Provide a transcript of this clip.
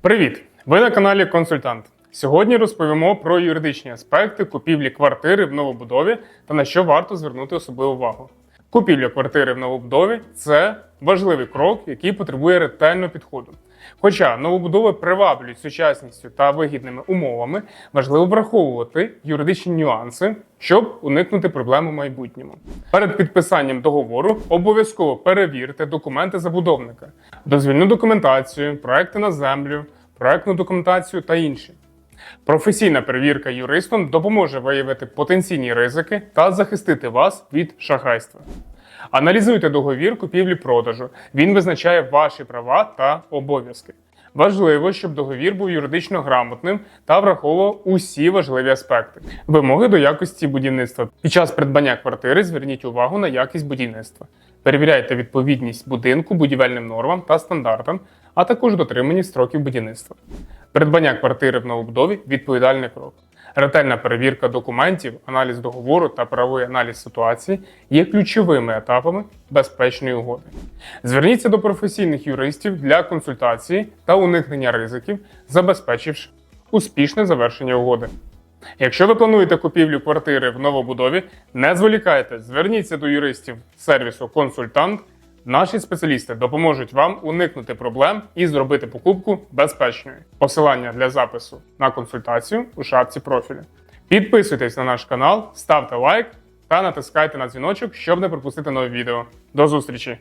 Привіт! Ви на каналі Консультант. Сьогодні розповімо про юридичні аспекти купівлі квартири в новобудові та на що варто звернути особливу увагу. Купівля квартири в новобудові це важливий крок, який потребує ретельного підходу. Хоча новобудови приваблюють сучасністю та вигідними умовами, важливо враховувати юридичні нюанси, щоб уникнути проблем у майбутньому. Перед підписанням договору обов'язково перевірте документи забудовника, дозвільну документацію, проекти на землю, проектну документацію та інші. Професійна перевірка юристом допоможе виявити потенційні ризики та захистити вас від шахрайства. Аналізуйте договір купівлі-продажу. Він визначає ваші права та обов'язки. Важливо, щоб договір був юридично грамотним та враховував усі важливі аспекти. Вимоги до якості будівництва. Під час придбання квартири зверніть увагу на якість будівництва. Перевіряйте відповідність будинку будівельним нормам та стандартам, а також дотриманість строків будівництва. Придбання квартири в новобудові відповідальний крок. Ретельна перевірка документів, аналіз договору та правовий аналіз ситуації є ключовими етапами безпечної угоди. Зверніться до професійних юристів для консультації та уникнення ризиків, забезпечивши успішне завершення угоди. Якщо ви плануєте купівлю квартири в новобудові, не зволікайте, зверніться до юристів сервісу Консультант. Наші спеціалісти допоможуть вам уникнути проблем і зробити покупку безпечною. Посилання для запису на консультацію у шапці профілю. Підписуйтесь на наш канал, ставте лайк та натискайте на дзвіночок, щоб не пропустити нові відео. До зустрічі!